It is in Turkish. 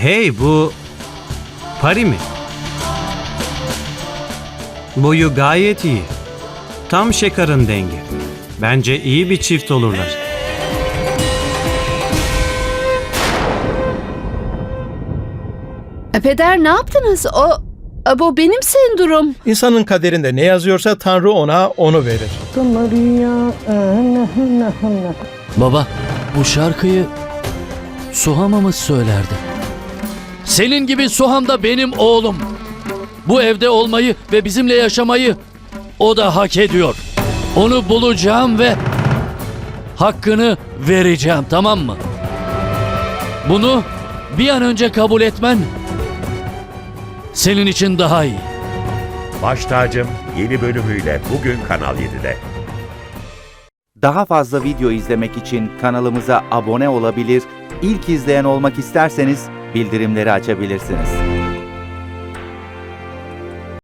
Hey bu Pari mi? Boyu gayet iyi. Tam şekarın dengi. Bence iyi bir çift olurlar. E, Peder ne yaptınız? O e, bu benim sendurum. İnsanın kaderinde ne yazıyorsa Tanrı ona onu verir. Baba, bu şarkıyı Suham'ımız söylerdi. Senin gibi Suham da benim oğlum. Bu evde olmayı ve bizimle yaşamayı o da hak ediyor. Onu bulacağım ve hakkını vereceğim tamam mı? Bunu bir an önce kabul etmen senin için daha iyi. Baş Tacım yeni bölümüyle bugün Kanal 7'de. Daha fazla video izlemek için kanalımıza abone olabilir, ilk izleyen olmak isterseniz bildirimleri açabilirsiniz.